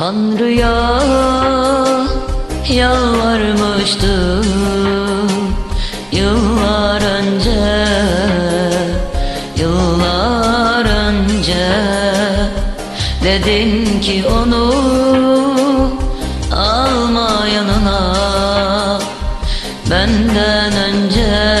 Tanrı'ya yalvarmıştım Yıllar önce Yıllar önce Dedin ki onu Alma yanına. Benden önce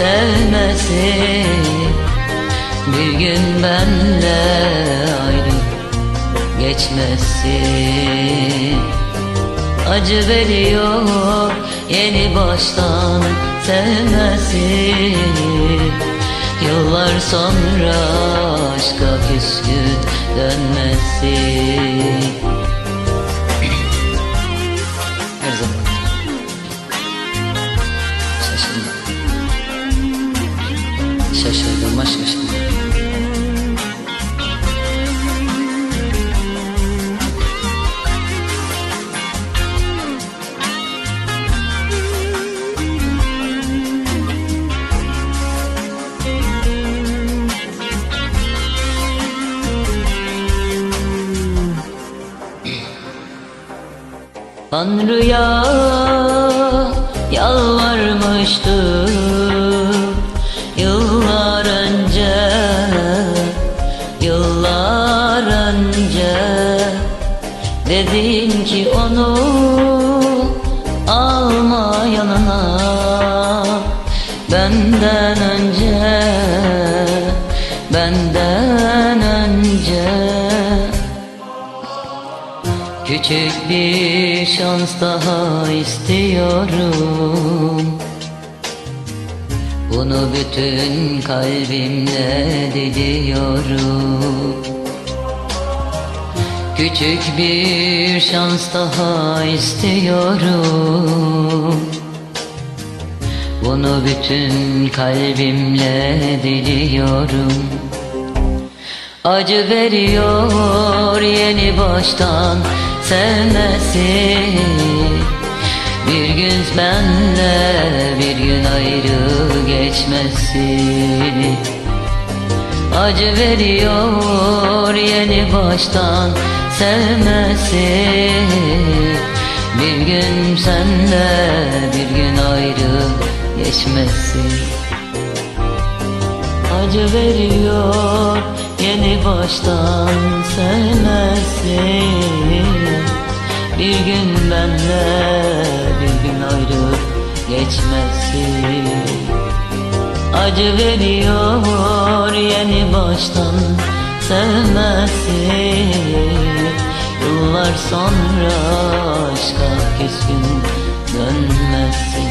sevmesi Bir gün benle ayrı geçmesi Acı veriyor yeni baştan sevmesi Yıllar sonra aşka küskün dönmesi Her zaman Şaşırma Şaşırdığıma şaşırma Tanrı'ya yalvarmıştım Dedin ki onu Alma yanına. Benden önce Benden önce. Küçük bir şans daha istiyorum. Bunu bütün kalbimle diliyorum Küçük bir şans daha istiyorum. Bunu bütün kalbimle diliyorum. Acı veriyor yeni baştan sevmesi. Bir gün benle bir gün ayrı geçmesi. Acı veriyor yeni baştan sevmesi Bir gün senle bir gün ayrı geçmesi Acı veriyor yeni baştan sevmesi Bir gün benle bir gün ayrı geçmesi Acı veriyor yeni baştan sevmesi Yıllar sonra aşka küskün dönmesi